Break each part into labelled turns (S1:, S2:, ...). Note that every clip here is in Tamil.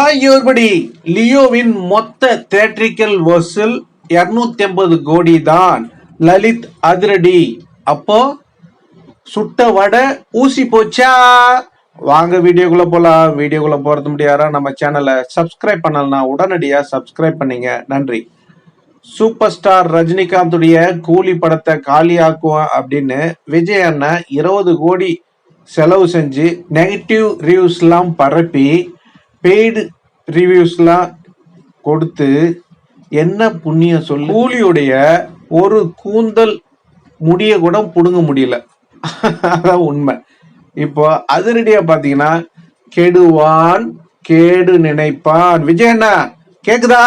S1: ஆகியோர்படி லியோவின் மொத்த தேட்ரிக்கல் வசூல் இருநூத்தி ஐம்பது கோடி தான் லலித் அதிரடி. அப்போ சுட்ட வடை ஊசி போச்சா? வாங்க வீடியோக்குள்ள போலாம். வீடியோக்குள்ள போறது முடியாரா நம்ம சேனலை சப்ஸ்கிரைப் பண்ணலனா உடனடியா சப்ஸ்கிரைப் பண்ணீங்க. நன்றி. சூப்பர் ஸ்டார் ரஜினிகாந்துடைய கூலி படத்தை காலியாக்குவோம் அப்படின்னு விஜய் அண்ணன் இருபது கோடி செலவு செஞ்சு நெகட்டிவ் ரிவ்யூஸ்லாம் பரப்பி பெய்டு ரிவ்யூஸ்லாம் கொடுத்து என்ன புண்ணியம் சொல்லு? கூலியுடைய ஒரு கூந்தல் முடிய கூட புடுங்க முடியல. அதான் உண்மை. இப்போ அதிரடியா பாத்தீங்கன்னா கெடுவான் கேடு நினைப்பான். விஜயண்ணா கேக்குதா?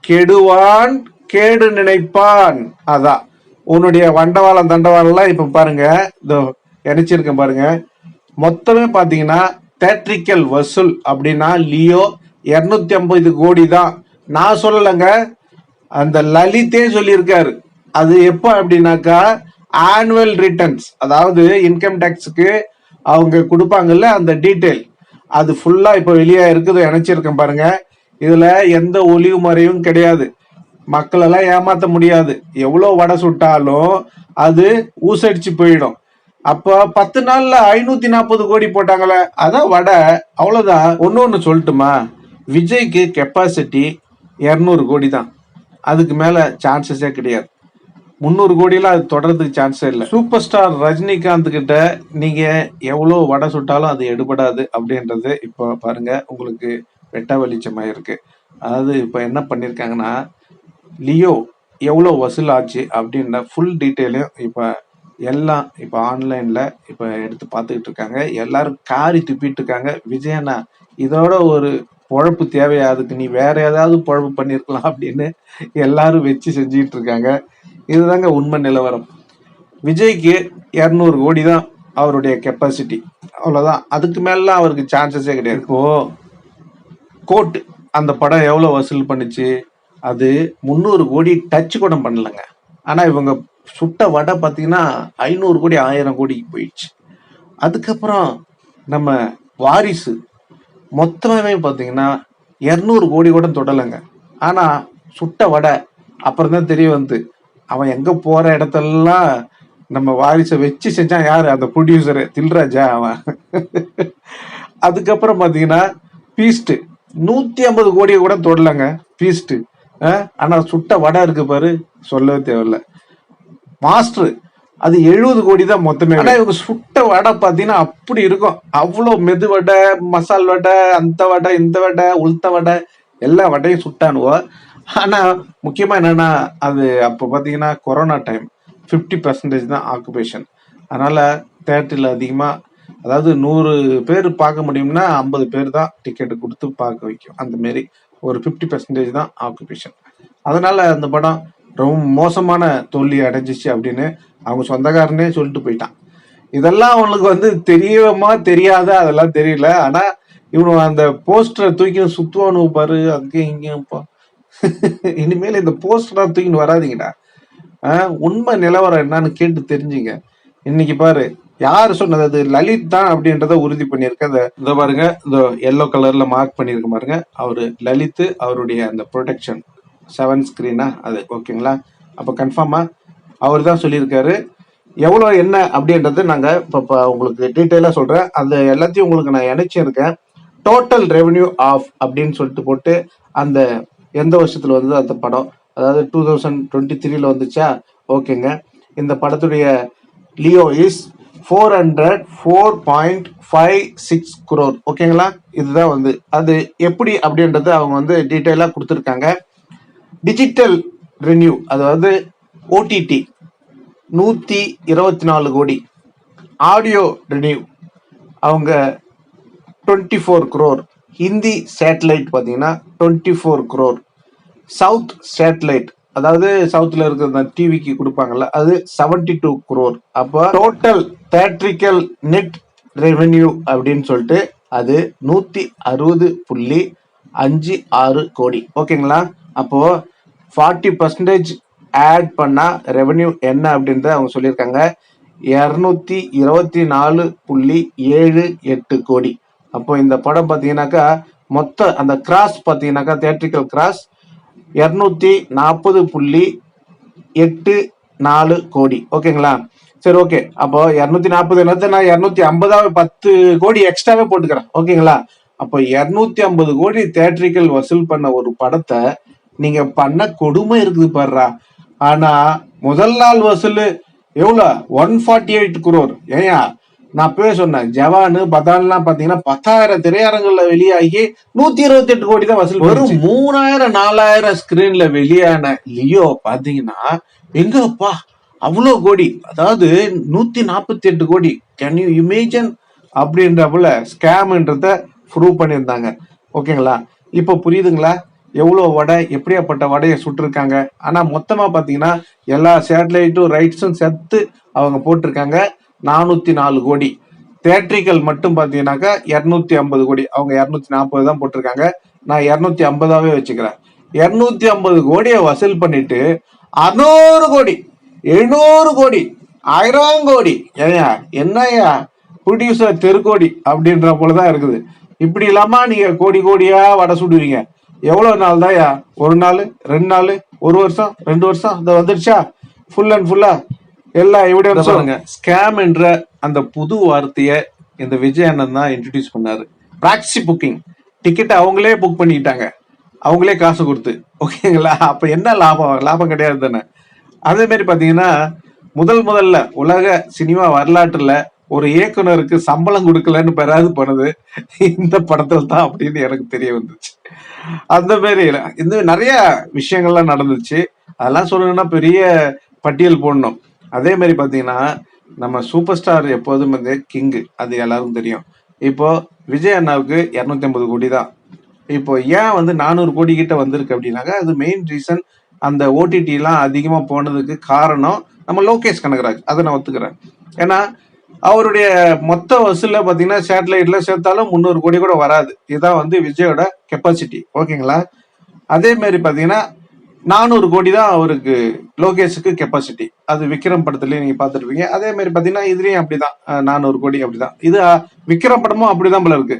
S1: கெடுவான் கேடு நினைப்பான். அதான். உன்னுடைய வண்டவாளம் தண்டவாளம்லாம் இப்ப பாருங்க. இதோ இணைச்சிருக்கேன் பாருங்க. மொத்தமே பாத்தீங்கன்னா தேட்ரிக்கல் வசூல் அப்படின்னா லியோ இரநூத்தி ஐம்பது கோடி தான் நான் சொல்லலைங்க. அந்த லலித்தே சொல்லியிருக்காரு. அது எப்போ அப்படின்னாக்கா ஆனுவல் ரிட்டர்ன்ஸ் அதாவது இன்கம் டேக்ஸுக்கு அவங்க கொடுப்பாங்கல்ல அந்த டீட்டெயில் அது ஃபுல்லாக இப்போ வெளியே இருக்குது இணைச்சிருக்கேன் பாருங்க. இதில் எந்த ஒளிவு முறையும் கிடையாது. மக்களெல்லாம் ஏமாற்ற முடியாது. எவ்வளோ வடை சுட்டாலும் அது ஊசடிச்சு போயிடும். அப்போ பத்து நாள்ல ஐநூத்தி நாற்பது கோடி போட்டாங்களே அதான் வடை அவ்வளவுதான். ஒன்னு ஒன்று சொல்லட்டுமா? விஜய்க்கு கெப்பாசிட்டி இரநூறு கோடி தான் அதுக்கு மேல சான்சஸே கிடையாது. முந்நூறு கோடியெல்லாம் அது தொடர்றதுக்கு சான்ஸே இல்லை. சூப்பர் ஸ்டார் ரஜினிகாந்த் கிட்ட நீங்க எவ்வளோ வடை சுட்டாலும் அது எடுபடாது அப்படின்றது இப்போ பாருங்க உங்களுக்கு வெட்ட வெளிச்சமாக இருக்கு. அதாவது இப்போ என்ன பண்ணியிருக்காங்கன்னா லியோ எவ்வளோ வசூல் ஆச்சு அப்படின்ற ஃபுல் டீட்டெயிலையும் இப்போ எல்லாம் இப்போ ஆன்லைனில் இப்போ எடுத்து பார்த்துக்கிட்டு இருக்காங்க. எல்லாரும் காரி துப்பிட்டு இருக்காங்க. விஜயண்ணா இதோட ஒரு பொழப்பு தேவையா? அதுக்கு நீ வேற ஏதாவது பொழப்பு பண்ணியிருக்கலாம் அப்படின்னு எல்லாரும் வச்சு செஞ்சுக்கிட்டு இருக்காங்க. இதுதாங்க உண்மை நிலவரம். விஜய்க்கு இரநூறு கோடி தான் அவருடைய கெப்பாசிட்டி அவ்வளோதான் அதுக்கு மேலாம் அவருக்கு சான்சஸே கிடையாது. இப்போ கோட் அந்த படம் எவ்வளோ வசூல் பண்ணுச்சு? அது முந்நூறு கோடி டச் கூட பண்ணலங்க. ஆனால் இவங்க சுட்ட வடை பார்த்தீங்கன்னா ஐநூறு கோடி ஆயிரம் கோடிக்கு போயிடுச்சு. அதுக்கப்புறம் நம்ம வாரிசு. மொத்தமே பார்த்தீங்கன்னா இரநூறு கோடி கூட தொடலைங்க. ஆனால் சுட்ட வடை அப்புறம் தான் தெரிய வந்து அவன் எங்கே போகிற இடத்தெல்லாம் நம்ம வாரிசை வச்சு செஞ்சான் யார்? அந்த ப்ரொடியூசரு தில்ராஜா அவன். அதுக்கப்புறம் பார்த்தீங்கன்னா பீஸ்ட்டு நூற்றி ஐம்பது கோடியை கூட தொடலைங்க பீஸ்ட்டு ஆனால் சுட்ட வடை இருக்கு பாரு சொல்லவே தேவையில்ல. மாஸ்டர் அது எழுபது கோடி தான் மொத்தமே ஆனா இவங்க சுட்ட வடை பார்த்தீங்கன்னா அப்படி இருக்கும். அவ்வளோ மெது வடை மசால் வடை அந்த வடை இந்த வடை உளுத்த வடை எல்லா வடையும் சுட்டானுவோ. ஆனா முக்கியமா என்னன்னா அது அப்போ பார்த்தீங்கன்னா கொரோனா டைம் ஃபிஃப்டி பர்சன்டேஜ் தான் ஆக்குபேஷன் அதனால தேட்டரில் அதிகமாக அதாவது நூறு பேர் பார்க்க முடியும்னா ஐம்பது பேர் தான் டிக்கெட் கொடுத்து பார்க்க வைக்கும். அந்த மாரி ஒரு ஃபிஃப்டி பர்சன்டேஜ் தான் ஆக்குபேஷன் அதனால அந்த படம் ரொம்ப மோசமான தோல்வி அடைஞ்சிச்சு அப்படின்னு அவங்க சொந்தக்காரனே சொல்லிட்டு போயிட்டான். இதெல்லாம் அவனுக்கு வந்து தெரியுமா தெரியாத? அதெல்லாம் தெரியல. ஆனா இவனு அந்த போஸ்டரை தூக்கின்னு சுத்துவானு பாரு அங்கேயும் இங்கேயும் இனிமேல் இந்த போஸ்டரா தூக்கின்னு வராதீங்கடா. உண்மை நிலவரம் என்னன்னு கேட்டு தெரிஞ்சுங்க. இன்னைக்கு பாரு யார் சொன்னது? அது லலித் தான் அப்படின்றத உறுதி பண்ணியிருக்க. அந்த இந்த பாருங்க இந்த எல்லோ கலர்ல மார்க் பண்ணியிருக்க பாருங்க. அவரு லலித் அவருடைய அந்த ப்ரொடெக்ஷன் செவன் ஸ்க்ரீனா அது ஓகேங்களா? அப்போ கன்ஃபார்மாக அவர் தான் சொல்லியிருக்காரு. எவ்வளோ என்ன அப்படின்றது நாங்கள் இப்போ இப்போ உங்களுக்கு டீட்டெயிலாக சொல்கிறேன் அந்த எல்லாத்தையும் உங்களுக்கு நான் இணைச்சிருக்கேன். டோட்டல் ரெவன்யூ ஆஃப் அப்படின்னு சொல்லிட்டு போட்டு அந்த எந்த வருஷத்தில் வந்தது அந்த படம். அதாவது டூ தௌசண்ட் டுவெண்ட்டி த்ரீல வந்துச்சா? ஓகேங்க. இந்த படத்துடைய Leo is four hundred four point five six crore ஓகேங்களா? இதுதான் வந்து அது எப்படி அப்படின்றது அவங்க வந்து டீட்டெயிலாக கொடுத்துருக்காங்க. டிஜிட்டல் ரெனியூ அதாவது ஓடிடி நூற்றி இருபத்தி நாலு கோடி. ஆடியோ ரெனியூ அவங்க twenty four crore Hindi satellite பார்த்தீங்கன்னா twenty four crore south satellite அதாவது சவுத்தில் இருக்கிற அந்த டிவிக்கு கொடுப்பாங்கல்ல அது செவன்டி டூ குரோர் அப்போ டோட்டல் தேட்ரிக்கல் நெட் ரெவென்யூ அப்படின்னு சொல்லிட்டு அது நூற்றி அறுபது புள்ளி அஞ்சு ஆறு கோடி. ஓகேங்களா அப்போது ஃபார்ட்டி பர்சன்டேஜ் ஆட் பண்ணால் ரெவென்யூ என்ன அப்படின்றத அவங்க சொல்லியிருக்காங்க. இரநூத்தி இருபத்தி நாலு புள்ளி ஏழு எட்டு கோடி. அப்போ இந்த படம் பார்த்தீங்கன்னாக்கா மொத்த அந்த கிராஸ் பார்த்தீங்கன்னாக்கா தேட்ரிக்கல் கிராஸ் இரநூத்தி நாற்பது புள்ளி எட்டு நாலு கோடி. ஓகேங்களா? சரி ஓகே. அப்போ இரநூத்தி நாற்பது நான் இரநூத்தி ஐம்பதாவது பத்து கோடி எக்ஸ்ட்ராவே போட்டுக்கிறேன். ஓகேங்களா? அப்போ இரநூத்தி ஐம்பது கோடி தேட்ரிக்கல் வசூல் பண்ண ஒரு படத்தை நீங்க பண்ண கொடுமை இருக்குது பாருடா. ஆனா முதல் நாள் வசூல் எவ்வளோ? ஒன் ஃபார்ட்டி எயிட் குரோர் ஏயா நான் அப்பவே சொன்னேன் ஜவானு பதான்லாம் பாத்தீங்கன்னா பத்தாயிரம் திரையரங்குல வெளியாகி நூத்தி இருபத்தி எட்டு கோடி தான் வசூல் வெறும் மூணாயிரம் நாலாயிரம் ஸ்கிரீன்ல வெளியான லியோ பாத்தீங்கன்னா எங்கப்பா? அவ்வளோ கோடி. அதாவது நூத்தி நாற்பத்தி எட்டு கோடி. கேன் யூ இமேஜன் அப்படின்றப்பல ஸ்கேம்ன்றத ப்ரூவ் பண்ணியிருந்தாங்க. ஓகேங்களா? இப்போ புரியுதுங்களா? எவ்வளோ வடை எப்படியாப்பட்ட வடையை சுட்டிருக்காங்க. ஆனால் மொத்தமாக பார்த்தீங்கன்னா எல்லா சேட்டலைட்டும் ரைட்ஸும் சேர்த்து அவங்க போட்டிருக்காங்க. நானூற்றி நாலு கோடி. தேட்ரிக்கல் மட்டும் பார்த்தீங்கன்னாக்கா இரநூத்தி ஐம்பது கோடி. அவங்க இரநூத்தி நாற்பது தான் போட்டிருக்காங்க. நான் இரநூத்தி ஐம்பதாவே வச்சுக்கிறேன். இரநூத்தி ஐம்பது கோடியை வசூல் பண்ணிட்டு அறுநூறு கோடி எழுநூறு கோடி ஆயிரம் கோடி. ஏயா என்னய்யா ப்ரொடியூசர் தெருக்கோடி அப்படின்ற போலதான் இருக்குது. இப்படி இல்லாம நீங்க கோடி கோடியா வடை சுடுவீங்க. எவ்வளவு நாள் தான்யா ஒரு நாள் ரெண்டு நாள் ஒரு வருஷம் ரெண்டு வருஷம்? இந்த வந்துருச்சா? ஃபுல் அண்ட் ஃபுல்லா எல்லா எவிடன்ஸும் பாருங்க. ஸ்கேம் என்ற அந்த புது வார்த்தையை இந்த விஜய் அண்ணன் தான் இன்ட்ரடியூஸ் பண்ணாரு. ப்ராக்சி புக்கிங் டிக்கெட் அவங்களே புக் பண்ணிக்கிட்டாங்க. அவங்களே காசு கொடுத்து. ஓகேங்களா அப்ப என்ன லாபம்? லாபம் கிடையாது தானே? அதே மாதிரி பாத்தீங்கன்னா முதல் முதல்ல உலக சினிமா வரலாற்றுல ஒரு இயக்குனருக்கு சம்பளம் கொடுக்கலன்னு பெறாது பண்ணுது. இந்த படத்துல தான் அப்படின்னு எனக்கு தெரிய வந்துச்சு. அந்த மாதிரி இந்த நிறைய விஷயங்கள்லாம் நடந்துச்சு. அதெல்லாம் சொல்லணும்னா பெரிய பட்டியல் போடணும். அதே மாதிரி பார்த்தீங்கன்னா நம்ம சூப்பர் ஸ்டார் எப்போதும் வந்து கிங்கு. அது எல்லாருக்கும் தெரியும். இப்போ விஜய் அண்ணாவுக்கு இரநூத்தி ஐம்பது கோடி தான். இப்போ ஏன் வந்து நானூறு கோடி கிட்ட வந்திருக்கு அப்படின்னாக்கா அது மெயின் ரீசன் அந்த ஓடிடிலாம் அதிகமாக போனதுக்கு காரணம் நம்ம லோகேஷ் கனகராஜ். அதை நான் ஒத்துக்கிறேன். ஏன்னா அவருடைய மொத்த வசூலில் பார்த்தீங்கன்னா சேட்டலைட்ல சேர்த்தாலும் முந்நூறு கோடி கூட வராது. இதுதான் வந்து விஜயோட கெப்பாசிட்டி ஓகேங்களா? அதே மாதிரி பார்த்தீங்கன்னா நானூறு கோடி தான் அவருக்கு லோகேஷுக்கு கெப்பாசிட்டி அது விக்ரம் படத்துலேயே நீங்கள் பார்த்துருப்பீங்க. அதே மாதிரி பார்த்தீங்கன்னா இதுலேயும் அப்படிதான். நானூறு கோடி அப்படிதான். இது விக்ரம் படமும் அப்படிதான் போல இருக்கு.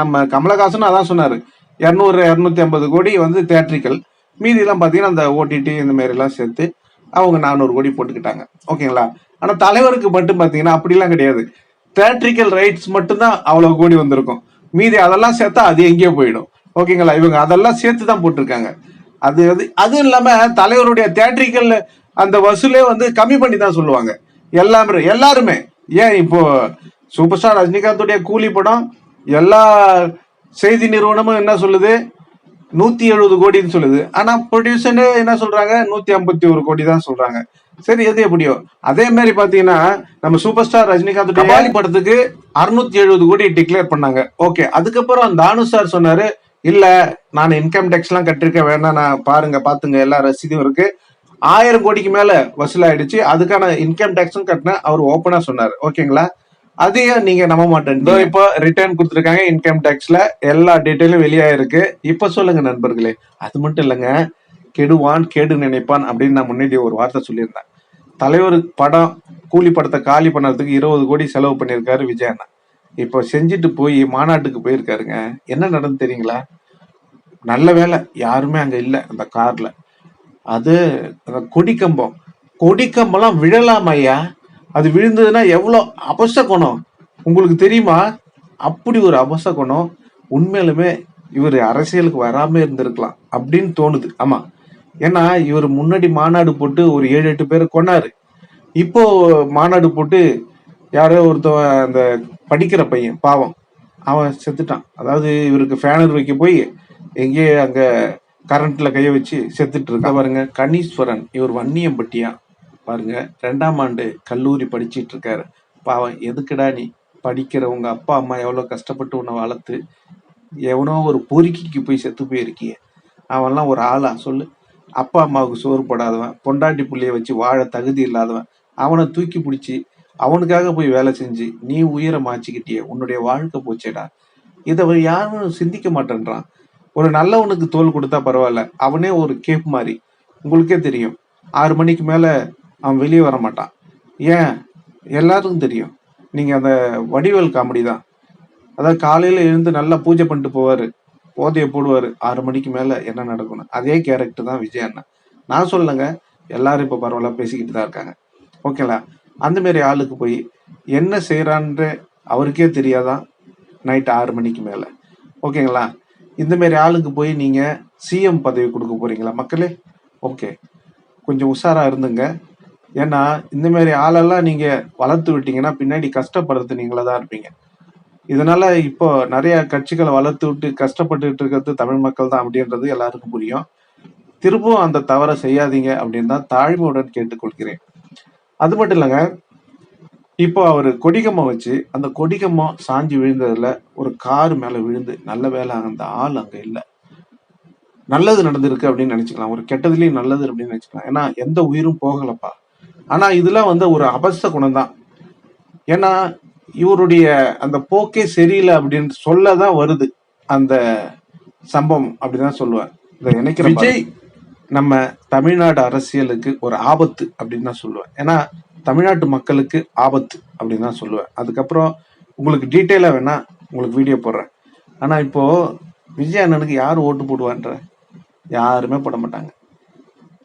S1: நம்ம கமலஹாசனும் அதான் சொன்னார். இரநூறு இரநூத்தி ஐம்பது கோடி வந்து தேட்ரிக்கல் மீதியெல்லாம் பார்த்தீங்கன்னா அந்த ஓடிடி இந்த மாதிரி எல்லாம் சேர்த்து அவங்க நானூறு கோடி போட்டுக்கிட்டாங்க. ஓகேங்களா? ஆனா தலைவருக்கு மட்டும் பார்த்தீங்கன்னா அப்படிலாம் கிடையாது. தேட்ரிக்கல் ரைட்ஸ் மட்டும்தான் அவ்வளவு கோடி வந்திருக்கும். மீதி அதெல்லாம் சேர்த்தா அது எங்கேயோ போயிடும். ஓகேங்களா இவங்க அதெல்லாம் சேர்த்து தான் போட்டிருக்காங்க. அது அது அதுவும் இல்லாம தலைவருடைய தேட்ரிக்கல் அந்த வசூலே வந்து கம்மி பண்ணி தான் சொல்லுவாங்க. எல்லாமே எல்லாருமே. ஏன் இப்போ சூப்பர் ஸ்டார் ரஜினிகாந்துடைய கூலி படம் எல்லா செய்தி நிறுவனமும் என்ன சொல்லுது? நூத்தி எழுபது கோடின்னு சொல்லுது. ஆனா ப்ரொடியூசரு என்ன சொல்றாங்க? நூத்தி ஐம்பத்தி ஒரு கோடி தான் சொல்றாங்க. சரி எது எப்படியோ. அதே மாதிரி பாத்தீங்கன்னா நம்ம சூப்பர் ஸ்டார் ரஜினிகாந்த் கபாலி படத்துக்கு அறுநூத்தி எழுபது கோடி டிக்ளேர் பண்ணாங்க. ஓகே அதுக்கப்புறம் தானு சார் சொன்னாரு இல்ல நான் இன்கம் டேக்ஸ் எல்லாம் கட்டிருக்கேன் வேணா நான் பாருங்க பாத்துங்க எல்லா ரசீதும் இருக்கு. ஆயிரம் கோடிக்கு மேல வசூலாயிடுச்சு. அதுக்கான இன்கம் டேக்ஸும் கட்டின அவர் ஓப்பனா சொன்னாரு. ஓகேங்களா அதையும் நீங்க நம்ப மாட்டேன். இப்போ ரிட்டர்ன் கொடுத்துருக்காங்க இன்கம் டேக்ஸ்ல எல்லா டீட்டெயிலும் வெளியாயிருக்கு இப்ப சொல்லுங்க நண்பர்களே. அது மட்டும் இல்லைங்க கெடுவான் கேடு நினைப்பான் அப்படின்னு நான் முன்னாடி ஒரு வார்த்தை சொல்லியிருந்தேன். தலைவர் படம் கூலி படத்தை காலி பண்ணுறதுக்கு இருபது கோடி செலவு பண்ணியிருக்காரு விஜய் அண்ணா. இப்போ செஞ்சுட்டு போய் மாநாட்டுக்கு போயிருக்காருங்க. என்ன நடந்து தெரியுங்களா? நல்ல வேலை. யாருமே அங்கே இல்லை அந்த காரில். அது அந்த கொடிக்கம்பம். கொடிக்கம்பெல்லாம் விழலாம் ஐயா. அது விழுந்ததுன்னா எவ்வளோ அபச குணம்? உங்களுக்கு தெரியுமா? அப்படி ஒரு அபச குணம் உண்மையிலுமே இவர் அரசியலுக்கு வராமல் இருந்திருக்கலாம் அப்படின்னு தோணுது. ஆமாம் ஏன்னா இவர் முன்னாடி மாநாடு போட்டு ஒரு ஏழு எட்டு பேர் கொண்டாரு இப்போ மாநாடு போட்டு யாரோ ஒருத்தவன் அந்த படிக்கிற பையன் பாவம். அவன் செத்துட்டான். அதாவது இவருக்கு ஃபேனர் வைக்க போய் எங்கேயே அங்க கரண்ட்ல கைய வச்சு செத்துட்டு இருக்கா பாருங்க. கணீஸ்வரன் இவர் வன்னியம்பட்டியா. பாருங்க ரெண்டாம் ஆண்டு கல்லூரி படிச்சிட்டு இருக்காரு. பாவம் எதுக்குடா நீ படிக்கிற? உங்க அப்பா அம்மா எவ்வளோ கஷ்டப்பட்டு உன்னை வளர்த்து எவனோ ஒரு பொறுக்கிக்கு போய் செத்து போயிருக்கிய. அவன்லாம் ஒரு ஆளா? சொல்லு. அப்பா அம்மாவுக்கு சோறு போடாதவன் பொண்டாட்டி பிள்ளைய வச்சு வாழ தகுதி இல்லாதவன் அவனை தூக்கி பிடிச்சி அவனுக்காக போய் வேலை செஞ்சு நீ உயிரை மாச்சிக்கிட்டிய உன்னுடைய வாழ்க்கை போச்சேடா. இதை யாரும் சிந்திக்க மாட்டேன்றான். ஒரு நல்லவனுக்கு தோல் கொடுத்தா பரவாயில்ல அவனே ஒரு கேப் மாதிரி. உங்களுக்கே தெரியும். ஆறு மணிக்கு மேலே அவன் வெளியே வர மாட்டான். ஏன்? எல்லாருக்கும் தெரியும். நீங்கள் அந்த வடிவேல் காமெடி தான். அதாவது காலையில் எழுந்து நல்லா பூஜை பண்ணிட்டு போவார். போதையை போடுவார். ஆறு மணிக்கு மேலே என்ன நடக்கும்னு. அதே கேரக்டர் தான் விஜய் அண்ணா நான் சொல்லுங்க எல்லாரும் இப்போ பரவாயில்ல பேசிக்கிட்டு தான் இருக்காங்க. ஓகேங்களா அந்த மாரி ஆளுக்கு போய் என்ன செய்கிறான்ற அவருக்கே தெரியாதான் நைட் ஆறு மணிக்கு மேலே. ஓகேங்களா இந்த மாரி ஆளுக்கு போய் நீங்கள் சிஎம் பதவி கொடுக்க போகிறீங்களா மக்களே? ஓகே கொஞ்சம் உஷாராக இருந்துங்க. ஏன்னா இந்த மாதிரி ஆளெல்லாம் நீங்கள் வளர்த்து விட்டீங்கன்னா பின்னாடி கஷ்டப்படுறது நீங்களாக தான் இருப்பீங்க. இதனால இப்போ நிறைய கட்சிகளை வளர்த்து விட்டு கஷ்டப்பட்டுட்டு இருக்கிறது தமிழ் மக்கள் தான் அப்படின்றது எல்லாருக்கும் புரியும். திரும்பவும் அந்த தவறை செய்யாதீங்க அப்படின்னு தான் தாழ்மையுடன் கேட்டுக்கொள்கிறேன். அது மட்டும் இல்லைங்க இப்போ அவர் கொடிகம்மை வச்சு அந்த கொடிகம்மம் சாஞ்சி விழுந்ததுல ஒரு கார் மேல விழுந்து நல்ல வேலை அந்த ஆள் அங்க இல்லை. நல்லது நடந்திருக்கு அப்படின்னு நினைச்சுக்கலாம். ஒரு கெட்டதுலயும் நல்லது அப்படின்னு நினைச்சுக்கலாம். ஏன்னா எந்த உயிரும் போகலப்பா. ஆனா இதெல்லாம் வந்து ஒரு அபஸ்த குணம் தான் ஏன்னா இவருடைய அந்த போக்கே சரியில்லை அப்படின்னு சொல்லதான் வருது. அந்த சம்பவம் அப்படிதான் சொல்லுவேன் இதை நினைக்கிற விஜய் நம்ம தமிழ்நாடு அரசியலுக்கு ஒரு ஆபத்து அப்படின்னு தான் சொல்லுவேன் ஏன்னா தமிழ்நாட்டு மக்களுக்கு ஆபத்து அப்படின்னு தான் சொல்லுவேன் அதுக்கப்புறம் உங்களுக்கு டீட்டெயிலாக வேணா உங்களுக்கு வீடியோ போடுறேன். ஆனா இப்போ விஜய் அண்ணனுக்கு யார் ஓட்டு போடுவான்ற? யாருமே போட மாட்டாங்க.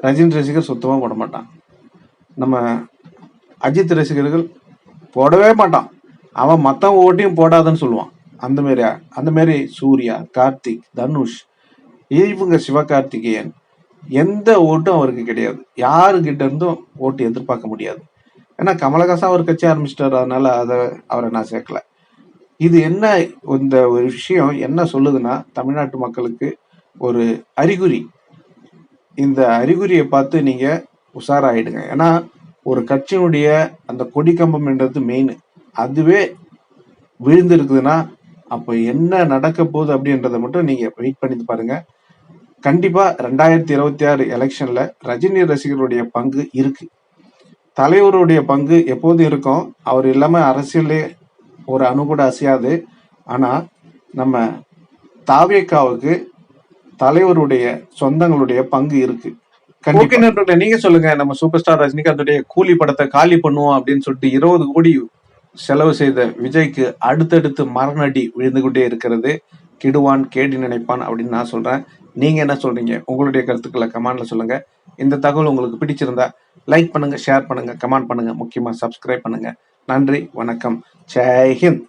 S1: ரஜினி ரசிகர் சுத்தமாக போட மாட்டான் நம்ம அஜித் ரசிகர்கள் போடவே மாட்டான். அவன் மற்றவங்க ஓட்டையும் போடாதன்னு சொல்லுவான். அந்த மாரி அந்த மாரி சூர்யா கார்த்திக் தனுஷ் இவங்க சிவகார்த்திகேயன் எந்த ஓட்டும் அவருக்கு கிடையாது. யாருக்கிட்ட இருந்தும் ஓட்டு எதிர்பார்க்க முடியாது. ஏன்னா கமலஹாசன் அவர் கட்சி ஆரம்பிச்சிட்டார் அதனால அதை அவரை நான் சேர்க்கல. இது என்ன இந்த ஒரு விஷயம் என்ன சொல்லுதுன்னா தமிழ்நாட்டு மக்களுக்கு ஒரு அறிகுறி. இந்த அறிகுறியை பார்த்து நீங்கள் உஷாராயிடுங்க. ஏன்னா ஒரு கட்சியினுடைய அந்த கொடி கம்பம்ன்றது மெயின் அதுவே விழுந்திருக்குதுன்னா அப்போ என்ன நடக்க போகுது அப்படின்றத மட்டும் நீங்க வெயிட் பண்ணி பாருங்க. கண்டிப்பா ரெண்டாயிரத்தி இருபத்தி ஆறு எலெக்ஷன்ல ரஜினி ரசிகருடைய பங்கு இருக்கு. தலைவருடைய பங்கு எப்போதும் இருக்கும். அவர் இல்லாமல் அரசியலே ஒரு அணு கூட அசையாது. ஆனால் நம்ம தாவேக்காவுக்கு தலைவருடைய சொந்தங்களுடைய பங்கு இருக்கு. ஓகே நீங்க சொல்லுங்க. நம்ம சூப்பர் ஸ்டார் ரஜினிகாந்துடைய கூலி படத்தை காலி பண்ணுவோம் அப்படின்னு சொல்லிட்டு இருபது கோடி செலவு செய்த விஜய்க்கு அடுத்தடுத்து மரணடி விழுந்து கொண்டே இருக்கிறது. கிடுவான் கேடி நினைப்பான் அப்படின்னு நான் சொல்கிறேன் நீங்கள் என்ன சொல்றீங்க? உங்களுடைய கருத்துக்களை கமெண்ட்ல சொல்லுங்கள் இந்த தகவல் உங்களுக்கு பிடிச்சிருந்தா லைக் பண்ணுங்கள் ஷேர் பண்ணுங்கள் கமெண்ட் பண்ணுங்கள் முக்கியமாக சப்ஸ்கிரைப் பண்ணுங்கள் நன்றி வணக்கம். ஜெய்ஹிந்த்